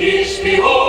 Ich bin hoch.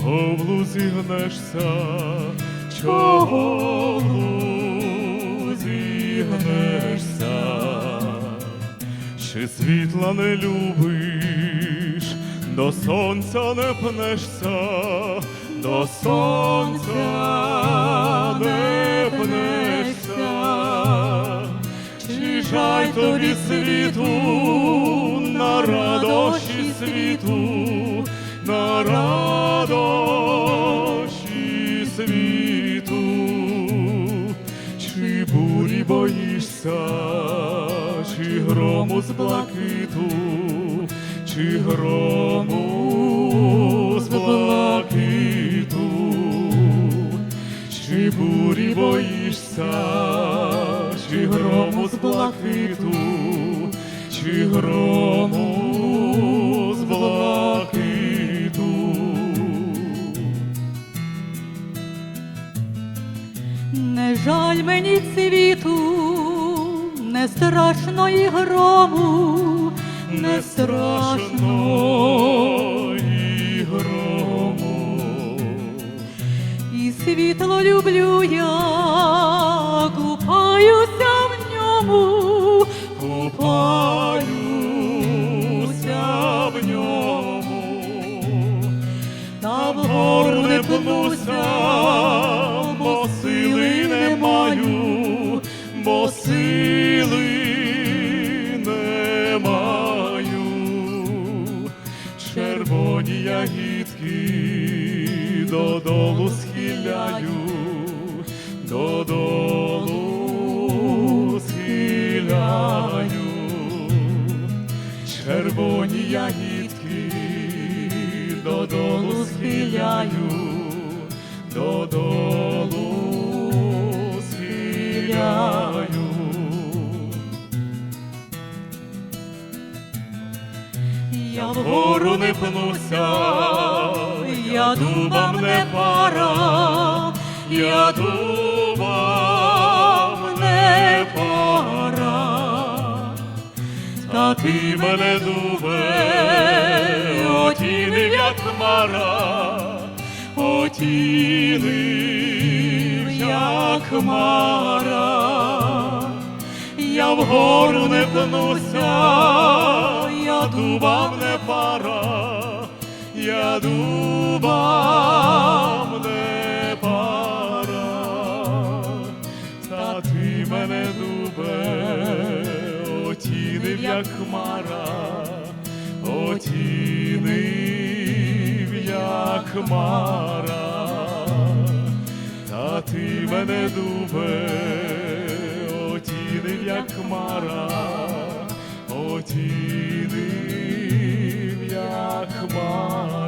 Чого в лузі гнешся, чого в лузі гнешся, чи світла не любиш, до сонця не пнешся, до сонця не пнешся, чи жаль тобі світу, на радощі світу, на радощі світу, чи бурі боїшся, чи грому з блакиту, чи грому з блакиту, чи бурі боїшся, чи грому з блакиту, чи грому Не жаль мені світу, не страшно і грому, не страшно і грому. і світло люблю я, бо сили не маю. Червоні ягідки додолу схиляю, додолу схиляю. Червоні ягідки додолу схиляю, додолу схиляю. Я Вгору не пнуся, я дубам не пара, я дубам не пара, та ти мене дубе, отінив, як хмара, отінив, як хмара, я вгору не пнуся, я дубам не пара, я дубам не пара, та ти мене дубе, отінив, як хмара, отінив, як хмара, та ти мене дубе, отінив, як хмара, отінив, як хмара,